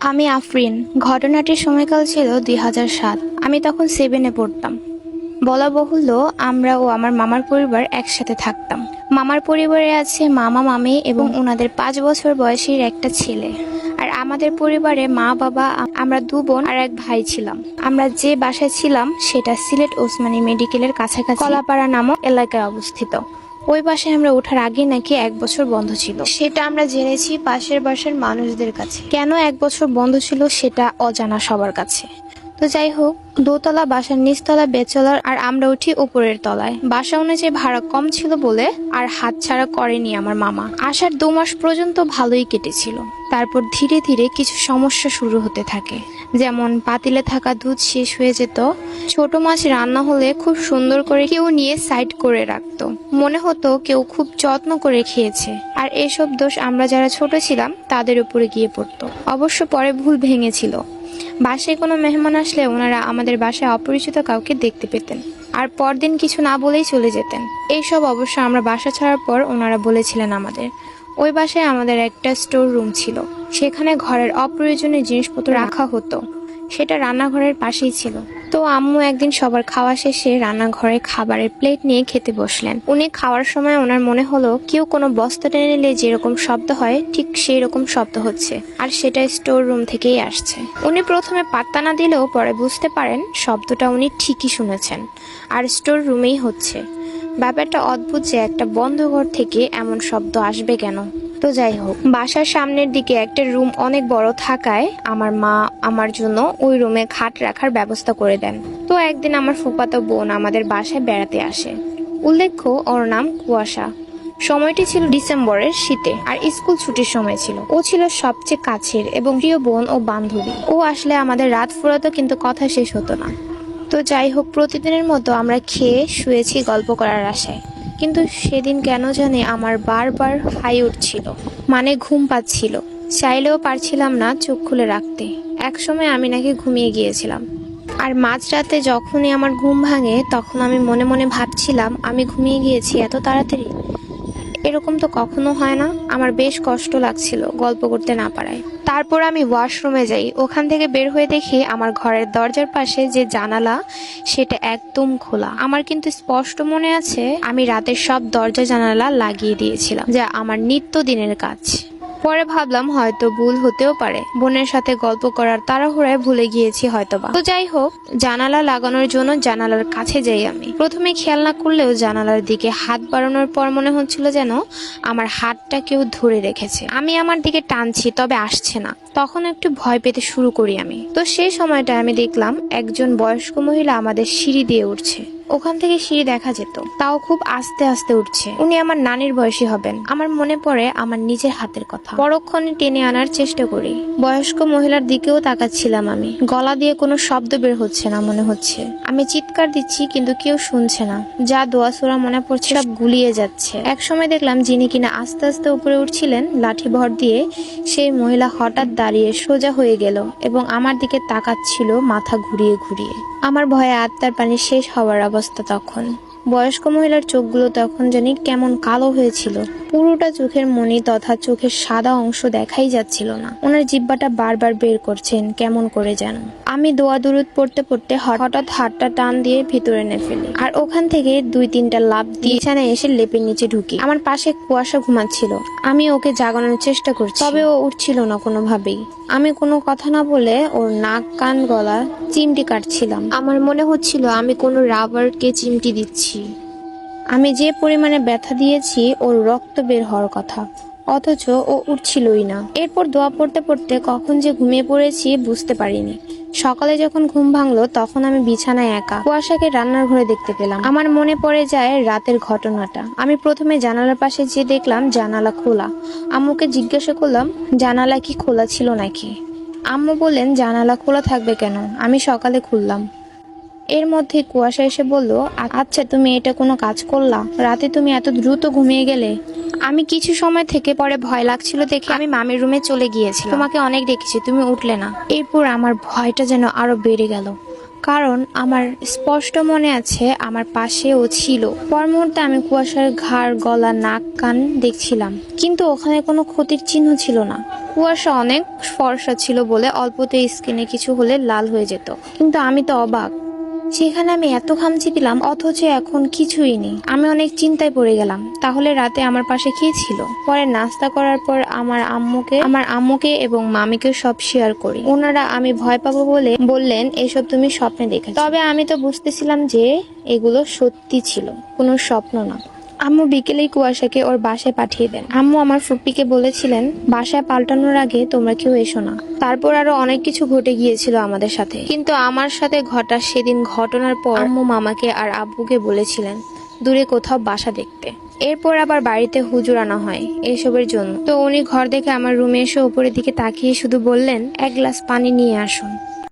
আমি আফরিন। ঘটনাটির সময়কাল ছিল দুই সাত। আমি তখন সেভেনে পড়তাম। বলা বহুল্য আমরা ও আমার মামার পরিবার একসাথে থাকতাম। মামার পরিবারে আছে মামা, মামি এবং ওনাদের পাঁচ বছর বয়সীর একটা ছেলে। আর আমাদের পরিবারে মা, বাবা, আমরা দু বোন আর এক ভাই ছিলাম। আমরা যে বাসায় ছিলাম সেটা সিলেট ওসমানী মেডিকেলের কাছাকাছি কলাপাড়া নামক এলাকায় অবস্থিত। ওই বাসায় আমরা ওঠার আগে নাকি এক বছর বন্ধ ছিল। সেটা আমরা জেনেছি পাশের বাসার মানুষদের কাছে। কেন এক বছর বন্ধ ছিল সেটা অজানা সবার কাছে। তো যাই হোক, দোতলা বাসার নিচতলা বেচলার আর আমরা উঠি উপরের তলায়। বাসা অনুযায়ী ভাড়া কম ছিল বলে আর হাতছাড়া করেনি আমার মামা। আসার দু মাস পর্যন্ত ভালোই কেটেছিল। তারপর ধীরে ধীরে কিছু সমস্যা শুরু হতে থাকে। যেমন পাতিলে থাকা দুধ শেষ হয়ে যেত, ছোট মাছ রান্না হলে খুব সুন্দর করে কেউ নিয়ে সাইড করে রাখত। মনে হতো কেউ খুব যত্ন করে খেয়েছে। আর এসব দোষ আমরা যারা ছোট ছিলাম, তাদের উপরে গিয়ে পড়তো। অবশ্য পরে ভুল ভেঙেছিল। বাসায় কোনো মেহমান আসলে ওনারা আমাদের বাসায় অপরিচিত কাউকে দেখতে পেতেন। আর পরদিন কিছু না বলেই চলে যেতেন। এইসব অবশ্য আমরা বাসা ছাড়ার পর ওনারা বলেছিলেন আমাদের। ওই বাসায় আমাদের একটা স্টোর রুম ছিল। সেখানে ঘরের অপ্রয়োজনীয় জিনিসপত্র রাখা হতো। সেটা রান্নাঘরের পাশেই ছিল। তো আম্মু একদিন সবার খাওয়া শেষে রান্নাঘরে খাবারের প্লেট নিয়ে খেতে বসলেন। উনি খাওয়ার সময় ওনার মনে হলো, কেউ কোনো বস্তা টেনে নিলে যেরকম শব্দ হয়, ঠিক সেই রকম শব্দ হচ্ছে। আর সেটা স্টোর রুম থেকেই আসছে। উনি প্রথমে পাত্তা না দিলেও পরে বুঝতে পারেন, শব্দটা উনি ঠিকই শুনেছেন। আর স্টোর রুমেই হচ্ছে। ব্যাপারটা অদ্ভুত যে একটা বন্ধ ঘর থেকে এমন শব্দ আসবে কেন? তো যাই হোক, বাসার সামনের দিকে একটা রুম অনেক বড় থাকায় আমার মা আমার জন্য ওই রুমে খাট রাখার ব্যবস্থা করে দেন। তো একদিন আমার ফুফাতো বোন আমাদের বাসায় বেড়াতে আসে। উল্লেখ্য, ওর নাম কুয়াশা। সময়টি ছিল ডিসেম্বরের শীতে আর স্কুল ছুটির সময় ছিল। ও ছিল সবচেয়ে কাছের এবং প্রিয় বোন ও বান্ধবী। ও আসলে আমাদের রাত ফুরাতো কিন্তু কথা শেষ হতো না। তো যাই হোক, প্রতিদিনের মতো আমরা খেয়ে, শুয়েছি গল্প করার আশায়। কিন্তু সেদিন কেন জানে আমার বারবার হাই উঠছিল মানে ঘুম পাচ্ছিল। চাইলেও পারছিলাম না চোখ খুলে রাখতে। একসময় আমি নাকি ঘুমিয়ে গিয়েছিলাম। আর মাঝরাতে যখনই আমার ঘুম ভাঙে, তখন আমি মনে মনে ভাবছিলাম, আমি ঘুমিয়ে গিয়েছি এত তাড়াতাড়ি? এরকম তো কখনো হয় না। আমার বেশ কষ্ট লাগছিল গল্প করতে না পারায়। তারপর আমি ওয়াশরুমে যাই। ওখান থেকে বের হয়ে দেখি আমার ঘরের দরজার পাশে যে জানালা, সেটা একদম খোলা। আমার কিন্তু স্পষ্ট মনে আছে, আমি রাতের সব দরজা জানালা লাগিয়ে দিয়েছিলাম, যা আমার নিত্যদিনের কাজ। পরে ভাবলাম হয়তো ভুল হতেও পারে। বোনের সাথে গল্প করার তাড়াহুড়ায় ভুলে গিয়েছি হয়তোবা। তো যাই হোক, জানালা লাগানোর জন্য জানালার কাছে যাই আমি। প্রথমে খেয়াল না করলেও জানালার দিকে হাত বাড়ানোর পর মনে হচ্ছিল যেন আমার হাতটা কেউ ধরে রেখেছে। আমি আমার দিকে টানছি, তবে আসছে না। তখন একটু ভয় পেতে শুরু করি আমি। তো সেই সময়টা আমি দেখলাম একজন বয়স্ক মহিলা আমাদের সিঁড়ি দিয়ে উঠছে। ওখান থেকে সিঁড়ি দেখা যেত। তাও খুব আস্তে আস্তে উঠছে। উনি আমার নানির বয়সী হবেন। আমার মনে পড়ে আমার নিজের হাতের কথা। পরক্ষণে টেনে আনার চেষ্টা করি। বয়স্ক মহিলার দিকেও তাকাচ্ছিলাম আমি। গলা দিয়ে কোনো শব্দ বের হচ্ছে না মনে হচ্ছে। আমি চিৎকার দিচ্ছি কিন্তু কেউ শুনছে না। যা দোয়া সোরা মনে পড়ছে সব গুলিয়ে যাচ্ছে। এক সময় দেখলাম যিনি কিনা আস্তে আস্তে উপরে উঠছিলেন লাঠি ভর দিয়ে সেই মহিলা হঠাৎ দাঁড়িয়ে সোজা হয়ে গেল এবং আমার দিকে তাকাচ্ছিল মাথা ঘুরিয়ে ঘুরিয়ে। আমার ভয়ে আত্মার পানি শেষ হওয়ার অবস্থা তখন। বয়স্ক মহিলার চোখগুলো তখন জানি কেমন কালো হয়েছিল। পুরোটা চোখের মনি তথা চোখের সাদা অংশ দেখাই যাচ্ছিল না। ওনার জিব্বাটা বারবার বের করছেন, কেমন করে যেন। আমি দোয়া দুরুদ পড়তে পড়তে হঠাৎ হাতটা টান দিয়ে ভিতরে নে ফেলি। আর ওখান থেকে দুই তিনটা লাভ দিয়ে বিছানায় এসে লেপের নিচে ঢুকি। আমার পাশে কুয়াশা ঘুমাচ্ছিল। আমি ওকে জাগানোর চেষ্টা করছি। তবে ও উঠছিল না কোনোভাবেই। আমি কোনো কথা না বলে ওর নাক, কান, গলা, চিমটি কাটছিলাম। আমার মনে হচ্ছিল আমি কোনো রাবারকে চিমটি দিচ্ছি। আমি যে পরিমাণে ব্যথা দিয়েছি, ওর রক্ত বের হওয়ার কথা। অথচ ও উঠছিলই না। এরপর দোয়া পড়তে পড়তে কখন যে ঘুমিয়ে পড়েছি বুঝতে পারিনি। সকালে যখন ঘুম ভাঙলো, তখন আমি বিছানায় একা। কুয়াশাকে রান্নার ঘরে দেখতে পেলাম। আমার মনে পড়ে যায় রাতের ঘটনাটা। আমি প্রথমে জানালার পাশে যে দেখলাম জানালা খোলা। আম্মুকে জিজ্ঞাসা করলাম জানালা কি খোলা ছিল নাকি? আম্মু বললেন, জানালা খোলা থাকবে কেন? আমি সকালে খুললাম। এর মধ্যে কুয়াশা এসে বলল আচ্ছা তুমি এটা কোনো কাজ করলা? রাতে তুমি এত দ্রুত ঘুমিয়ে গেলে? আমি কিছু সময় থেকে পরে ভয় লাগছিল দেখে আমি মামির রুমে চলে গিয়েছি তোমাকে অনেক ডেকেছি তুমি উঠলে না। এরপর আমার ভয়টা যেন আরও বেড়ে গেল। কারণ আমার স্পষ্ট মনে আছে, আমার পাশে ও ছিল। পর মুহূর্তে আমি কুয়াশার ঘাড়, গলা, নাক, কান দেখছিলাম। কিন্তু ওখানে কোনো ক্ষতির চিহ্ন ছিল না। কুয়াশা অনেক ফর্সা ছিল বলে অল্পতে স্কিনে কিছু হলে লাল হয়ে যেত। কিন্তু আমি তো অবাক। সেখানে আমি এত খামচি দিলাম অথচ এখন কিছুই নেই। আমি অনেক চিন্তায় পড়ে গেলাম। তাহলে রাতে আমার পাশে কি ছিল? পরে নাস্তা করার পর আমার আম্মুকে আমার আম্মুকে এবং মামিকে সব শেয়ার করি। ওনারা আমি ভয় পাবো বলে বললেন, এসব তুমি স্বপ্নে দেখে তবে আমি তো বুঝতেছিলাম যে এগুলো সত্যি ছিল, কোনো স্বপ্ন না। আম্মু বিকেলেই কুয়াশাকে ওর বাসায় পাঠিয়ে দেন। আম্মু আমার ফুপ্পিকে বলেছিলেন, বাসায় পাল্টানোর আগে তোমরা কেউ এসো না। তারপর আরও অনেক কিছু ঘটে গিয়েছিল আমাদের সাথে। কিন্তু আমার সাথে ঘটা সেদিন ঘটনার পর আম্মু মামাকে আর আব্বুকে বলেছিলেন, দূরে কোথাও বাসা দেখতে। এরপর আবার বাড়িতে হুজুর আনা হয় এসবের জন্য। তো উনি ঘর দেখে আমার রুমে এসে উপরের দিকে তাকিয়ে শুধু বললেন, এক গ্লাস পানি নিয়ে আসুন।